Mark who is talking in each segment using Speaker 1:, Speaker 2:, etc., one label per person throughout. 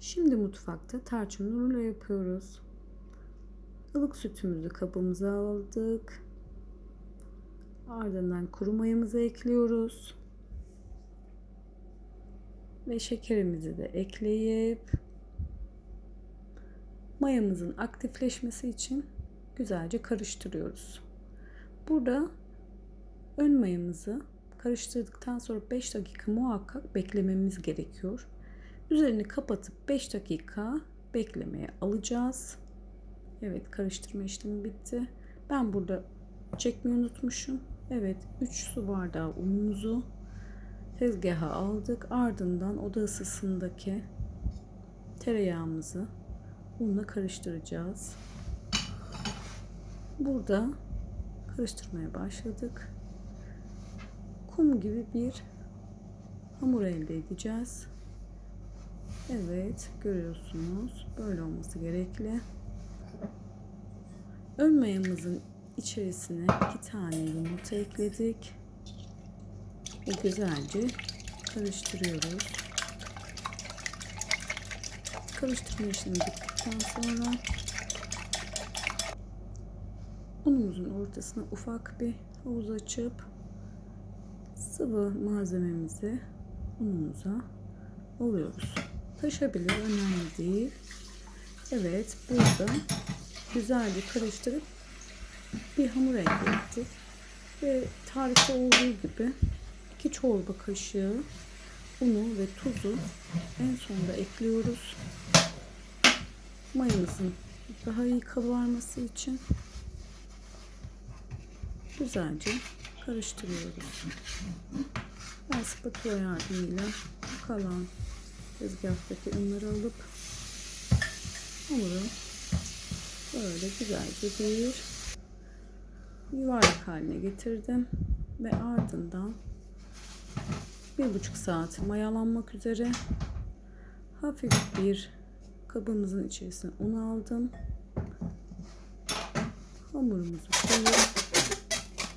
Speaker 1: Şimdi mutfakta tarçın rulo yapıyoruz. Ilık sütümüzü kabımıza aldık. Ardından kuru mayamızı ekliyoruz. Ve şekerimizi de ekleyip mayamızın aktifleşmesi için güzelce karıştırıyoruz. Burada ön mayamızı karıştırdıktan sonra 5 dakika muhakkak beklememiz gerekiyor. Üzerini kapatıp 5 dakika beklemeye alacağız. Evet karıştırma işlemi bitti. Ben burada çekmeyi unutmuşum. Evet 3 su bardağı unumuzu tezgaha aldık. Ardından oda ısısındaki tereyağımızı unla karıştıracağız. Burada karıştırmaya başladık. Kum gibi bir hamur elde edeceğiz. Evet görüyorsunuz böyle olması gerekli. Ön mayamızın içerisine iki tane yumurta ekledik. Ve güzelce karıştırıyoruz. Karıştırma işlemi bittikten sonra unumuzun ortasına ufak bir havuz açıp sıvı malzememizi unumuza alıyoruz. Taşabilir önemli değil. Evet burada güzelce karıştırıp bir hamur elde ettik. Ve tarifte olduğu gibi 2 çorba kaşığı unu ve tuzu en sonda ekliyoruz. Mayamızın daha iyi kabarması için güzelce karıştırıyoruz. Ben spatula yardımıyla kalan tezgahtaki unları alıp hamuru böyle güzelce bir yuvarlak haline getirdim ve ardından bir buçuk saat mayalanmak üzere hafif bir kabımızın içerisine un aldım. Hamurumuzu koyup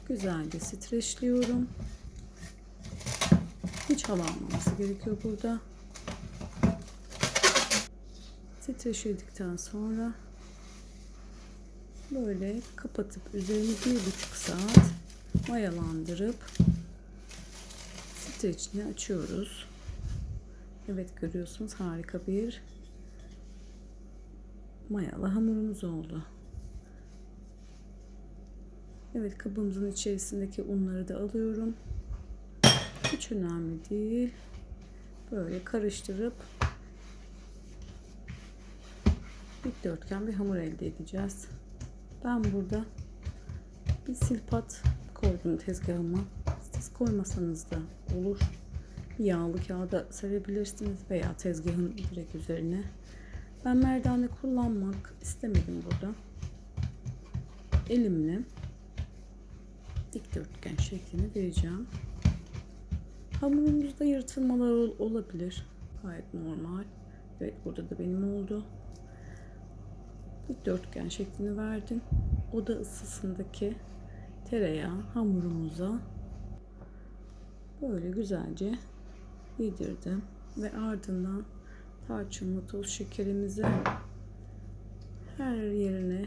Speaker 1: güzelce streçliyorum. Hiç hava almaması gerekiyor burada. Streçledikten sonra böyle kapatıp üzerini bir buçuk saat mayalandırıp streçini açıyoruz. Evet görüyorsunuz harika bir mayalı hamurumuz oldu. Evet kabımızın içerisindeki unları da alıyorum. Hiç önemli değil. Böyle karıştırıp dikdörtgen bir hamur elde edeceğiz. Ben burada bir silpat koydum tezgahıma. Siz koymasanız da olur. Yağlı kağıda serebilirsiniz veya tezgahın direkt üzerine. Ben merdane kullanmak istemedim burada. Elimle dikdörtgen şeklini vereceğim. Hamurumuzda yırtılmalar olabilir. Gayet normal. Evet burada da benim oldu. Dikdörtgen şeklini verdim. Oda ısısındaki tereyağı hamurumuza böyle güzelce yedirdim ve ardından tarçınlı toz şekerimizi her yerine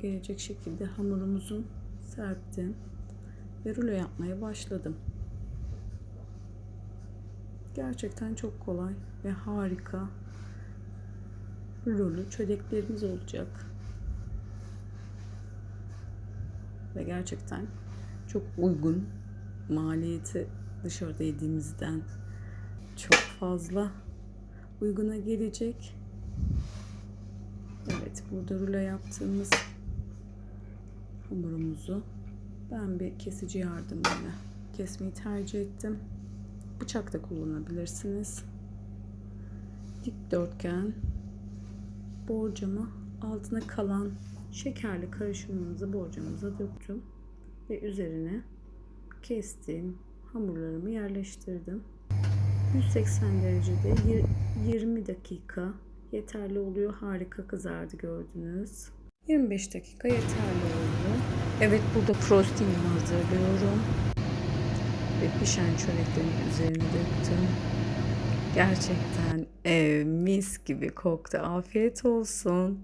Speaker 1: gelecek şekilde hamurumuzun serptim ve rulo yapmaya başladım. Gerçekten çok kolay ve harika rulolu çöreklerimiz olacak. Ve gerçekten çok uygun. Maliyeti dışarıda yediğimizden çok fazla uyguna gelecek. Evet burada rulo yaptığımız hamurumuzu ben bir kesici yardımıyla kesmeyi tercih ettim. Bıçak da kullanabilirsiniz. Dikdörtgen borcamı altına kalan şekerli karışımımızı borcamıza döktüm ve üzerine kestiğim hamurlarımı yerleştirdim. 180 derecede 20 dakika yeterli oluyor. Harika kızardı gördünüz. 25 dakika yeterli oldu. Evet burada frostingimi hazırlıyorum. Ve pişen çöreklerimin üzerine döktüm. Gerçekten ev mis gibi koktu. Afiyet olsun.